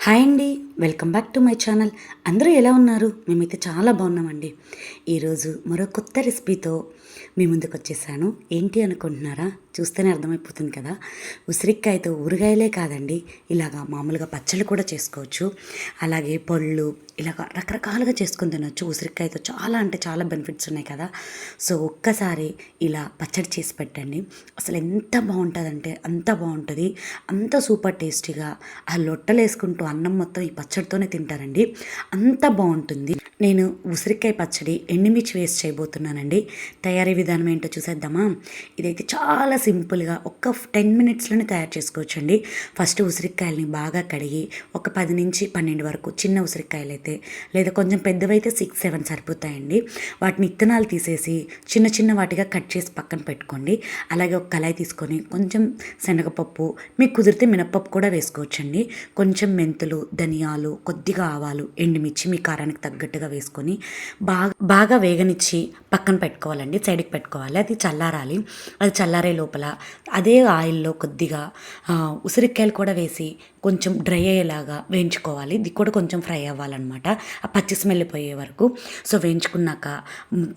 Hi అండి welcome back to my channel. అందరూ ఎలా ఉన్నారు? మేమైతే చాలా బాగున్నామండి. ఈరోజు మరో కొత్త రెసిపీతో మీ ముందుకు వచ్చేసాను. ఏంటి అనుకుంటున్నారా? చూస్తేనే అర్థమైపోతుంది కదా. ఉసిరికాయతో ఊరగాయలే కాదండి. ఇలాగా మామూలుగా పచ్చళ్ళు కూడా చేసుకోవచ్చు. అలాగే పళ్ళు ఇలాగ రకరకాలుగా చేసుకుని తినొచ్చు. ఉసిరికాయతో చాలా అంటే చాలా బెనిఫిట్స్ ఉన్నాయి కదా. సో ఒక్కసారి ఇలా పచ్చడి చేసి పెట్టండి. అసలు ఎంత బాగుంటుందంటే అంత బాగుంటుంది. అంత సూపర్ టేస్టీగా ఆ లొట్టలు వేసుకుంటూ అన్నం మొత్తం ఈ పచ్చడితోనే తింటారండి. అంత బాగుంటుంది. నేను ఉసిరికాయ పచ్చడి ఎండుమిర్చి వేసి చేయబోతున్నానండి. తయారీ విధానం ఏంటో చూసేద్దామా? ఇదైతే చాలా సింపుల్గా ఒక్క టెన్ మినిట్స్లోనే తయారు చేసుకోవచ్చండి. ఫస్ట్ ఉసిరికాయలని బాగా కడిగి ఒక పది నుంచి పన్నెండు వరకు చిన్న ఉసిరికాయలు అయితే లేదా కొంచెం పెద్దవైతే సిక్స్ సెవెన్ సరిపోతాయండి. వాటిని ఇత్తనాలు తీసేసి చిన్న చిన్న వాటిగా కట్ చేసి పక్కన పెట్టుకోండి. అలాగే ఒక కళాయి తీసుకొని కొంచెం శనగపప్పు మీకు కుదిరితే మినపప్పు కూడా వేసుకోవచ్చండి. కొంచెం మెంతులు ధనియా ధనియాలు కొద్దిగా ఆవాలు ఎండుమిర్చి మీ కారానికి తగ్గట్టుగా వేసుకొని బాగా బాగా వేగనిచ్చి పక్కన పెట్టుకోవాలండి సైడ్కి పెట్టుకోవాలి. అది చల్లారాలి. అది చల్లారే లోపల అదే ఆయిల్లో కొద్దిగా ఉసిరికాయలు కూడా వేసి కొంచెం డ్రై అయ్యేలాగా వేయించుకోవాలి. ఇది కూడా కొంచెం ఫ్రై అవ్వాలన్నమాట. ఆ పచ్చి స్మెల్ పోయే వరకు. సో వేయించుకున్నాక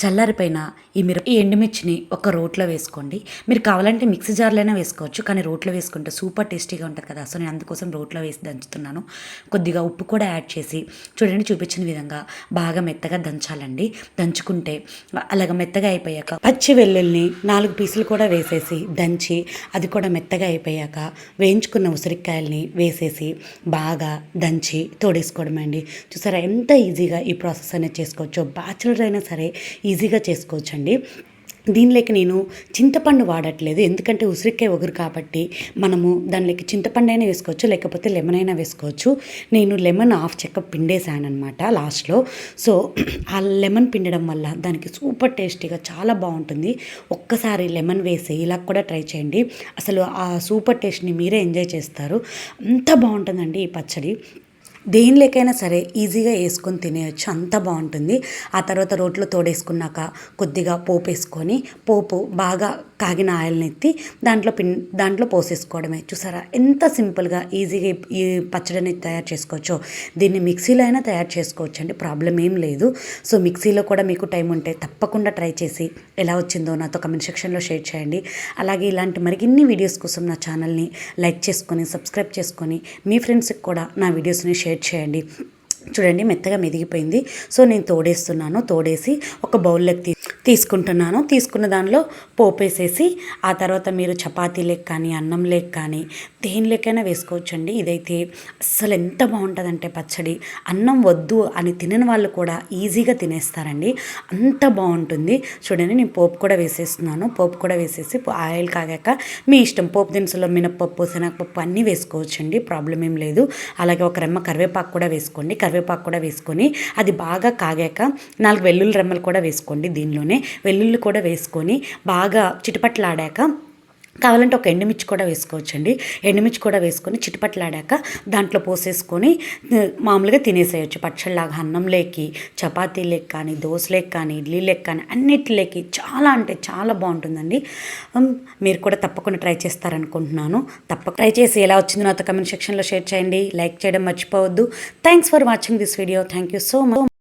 చల్లారిపోయిన ఈ మీరు ఈ ఎండుమిర్చిని ఒక రోట్లో వేసుకోండి. మీరు కావాలంటే మిక్సీ జార్లోనే వేసుకోవచ్చు కానీ రోట్లో వేసుకుంటే సూపర్ టేస్టీగా ఉంటుంది కదా. సో నేను అందుకోసం రోట్లో వేసి దంచుతున్నాను. కొద్దిగా ఉప్పు కూడా యాడ్ చేసి చూడండి చూపించిన విధంగా బాగా మెత్తగా దంచాలండి. దంచుకుంటే అలాగ మెత్తగా అయిపోయాక పచ్చి వెల్లుల్ని నాలుగు పీసులు కూడా వేసేసి దంచి అది కూడా మెత్తగా అయిపోయాక వేయించుకున్న ఉసిరికాయల్ని వేసేసి బాగా దంచి తోడేసుకోవడం అండి. చూసారా ఎంత ఈజీగా ఈ ప్రాసెస్ అనేది చేసుకోవచ్చు బ్యాచులర్ అయినా సరే ఈజీగా చేసుకోవచ్చండి. దీనిలోకి నేను చింతపండు వాడట్లేదు. ఎందుకంటే ఉసిరికాయ ఒగురు కాబట్టి మనము దానిలోకి చింతపండు అయినా వేసుకోవచ్చు లేకపోతే లెమన్ అయినా వేసుకోవచ్చు. నేను లెమన్ హాఫ్ చెక్క పిండేసాను అనమాట లాస్ట్లో. సో ఆ లెమన్ పిండడం వల్ల దానికి సూపర్ టేస్టీగా చాలా బాగుంటుంది. ఒక్కసారి లెమన్ వేసి ఇలా కూడా ట్రై చేయండి. అసలు ఆ సూపర్ టేస్ట్ని మీరే ఎంజాయ్ చేస్తారు. అంత బాగుంటుందండి ఈ పచ్చడి. దేనిలోకైనా సరే ఈజీగా వేసుకొని తినేయచ్చు. అంత బాగుంటుంది. ఆ తర్వాత రోట్లో తోడేసుకున్నాక కొద్దిగా పోపు వేసుకొని పోపు బాగా కాగిన ఆయిల్ని ఎత్తి దాంట్లో పిన్ దాంట్లో పోసేసుకోవడమే. చూసారా? ఎంత సింపుల్గా ఈజీగా ఈ- పచ్చడిని తయారు చేసుకోవచ్చో. దీన్ని మిక్సీలో అయినా తయారు చేసుకోవచ్చు అండి. ప్రాబ్లం ఏం లేదు. సో మిక్సీలో కూడా మీకు టైం ఉంటే తప్పకుండా ట్రై చేసి ఎలా వచ్చిందో నాతో కమెంట్ సెక్షన్లో షేర్ చేయండి. అలాగే ఇలాంటి మరిన్ని వీడియోస్ కోసం నా ఛానల్ని లైక్ చేసుకొని సబ్స్క్రైబ్ చేసుకొని మీ ఫ్రెండ్స్కి కూడా నా వీడియోస్ని షేర్ చేయండి. చూడండి మెత్తగా మెదిగిపోయింది. సో నేను తోడేస్తున్నాను. తోడేసి ఒక బౌల్లోకి తీ తీసుకుంటున్నాను. తీసుకున్న దానిలో పోపేసేసి ఆ తర్వాత మీరు చపాతీ లెక్ కానీ అన్నం లేక కానీ దేనిలోకైనా వేసుకోవచ్చండి. ఇదైతే అస్సలు ఎంత బాగుంటుందంటే పచ్చడి. అన్నం వద్దు అని తినని వాళ్ళు కూడా ఈజీగా తినేస్తారండి. అంత బాగుంటుంది. చూడండి నేను పోపు కూడా వేసేస్తున్నాను. పోపు కూడా వేసేసి ఆయిల్ కాగాక మీ ఇష్టం పోపు దినుసులో మినపప్పు శనగపప్పు అన్నీ వేసుకోవచ్చండి. ప్రాబ్లం ఏం లేదు. అలాగే ఒక రెమ్మ కరివేపాకు కూడా వేసుకోండి. కరివేపాకు కూడా వేసుకొని అది బాగా కాగాక నాలుగు వెల్లుల్లి రెమ్మలు కూడా వేసుకోండి దీనిలోనే. వెల్లుల్లి కూడా వేసుకొని బాగా చిటపట్లాడాక కావాలంటే ఒక ఎండుమిర్చి కూడా వేసుకోవచ్చండి. ఎండుమిర్చి కూడా వేసుకొని చిటిపట్లాడాక దాంట్లో పోసేసుకొని మామూలుగా తినేసేయచ్చు. పచ్చళ్ళలాగా చపాతీ చపాతీలేకి కానీ దోశ దోశలేకి కానీ ఇడ్లీ ఇడ్లీలేకి కానీ అన్నిటిలోకి చాలా అంటే చాలా బాగుంటుందండి. మీరు కూడా తప్పకుండా ట్రై చేస్తారనుకుంటున్నాను. తప్పక ట్రై చేసి ఎలా వచ్చిందో నాతో కమెంట్ సెక్షన్లో షేర్ చేయండి. లైక్ చేయడం మర్చిపోవద్దు. Thanks for watching this video thank you so much